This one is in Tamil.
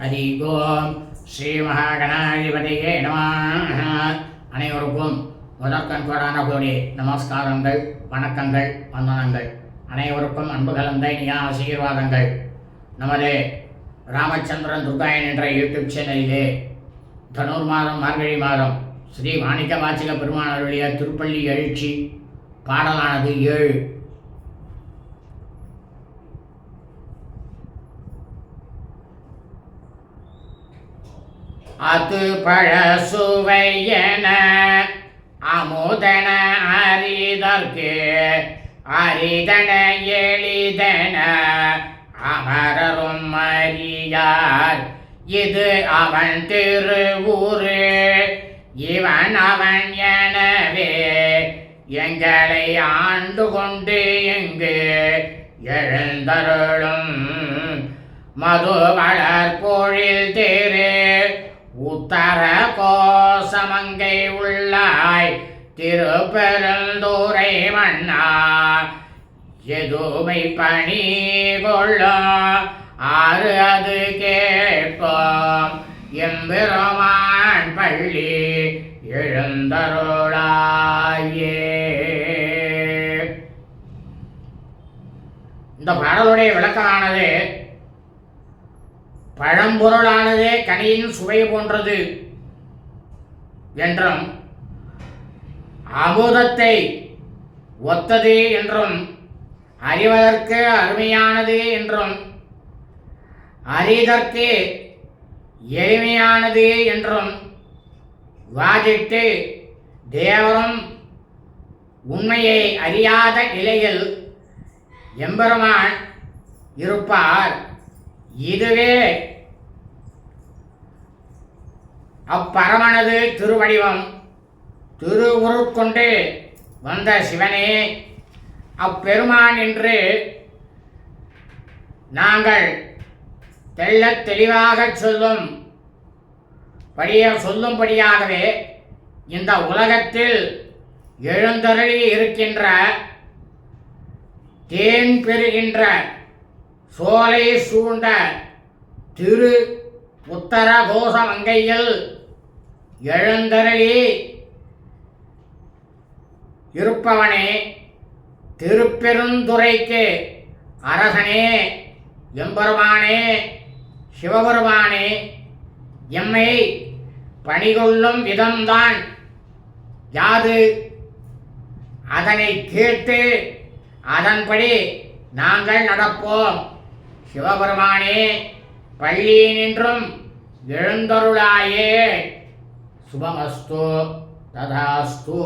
ஹரி ஓம் ஸ்ரீ மகாகணாதிபதியே நம அனைவருக்கும் முதற்கண்கோடான கோடி நமஸ்காரங்கள் வணக்கங்கள் வந்தனங்கள். அனைவருக்கும் அன்பு கலந்த இனிய ஆசீர்வாதங்கள். நமது ராமச்சந்திரன் துர்காயன் என்ற யூடியூப் சேனலிலே தனூர் மாதம் மார்கழி மாதம் ஸ்ரீ மாணிக்க வாச்சிக பெருமானருடைய திருப்பள்ளி எழுச்சி பாடலானது ஏழு. அது பழ சுவையன அமுதன அரிதற்கு அரிதன எளிதன அமரரும் அறியார் இது அவன் திருவூரு இவன் அவன் எனவே எங்களை ஆண்டு கொண்டு இங்கு எழுந்தருளும். மது வளர்பொழில் தேரே உத்தர கோசமங்கை உள்ளாய் திருப்பெருந்தூரை மன்னா. எதுமை பணி கொள்ளும் ஆறு அது கேட்போம். எம்பெருமான் பள்ளி எழுந்தருளாயே. இந்த பாடலுடைய விளக்கமானது பழம்பொருளானதே கனியின் சுவை போன்றது என்றும் அமுதத்தை ஒத்தது என்றும் அறிவதற்கு அருமையானது என்றும் அறிதற்கு எளிமையானது என்றும் வாதிட்டு தேவரும் உண்மையை அறியாத நிலையில் எம்பெருமான் இருப்பார். இதுவே அப்பரமனது திருவடிவம். திருவுருக்கொண்டு வந்த சிவனே அப்பெருமான் என்று நாங்கள் தெள்ளத் தெளிவாக சொல்லும் படிய சொல்லும்படியாகவே இந்த உலகத்தில் எழுந்தருளி இருக்கின்ற தேன் பெறுகின்ற சோலை சூழ்ந்த திரு உத்தர கோசமங்கையில் எழுந்தருளி இருப்பவனே திருப்பெருந்துறைக்கு அரசனே எம்பெருமானே சிவபெருமானே எம்மை பணிகொள்ளும் விதம்தான் யாது? அதனை கேட்டு அதன்படி நாங்கள் நடப்போம். சிவபெருமானே பள்ளி நின்றும் எழுந்தருளாயே. சுபமஸ்து ததாஸ்து.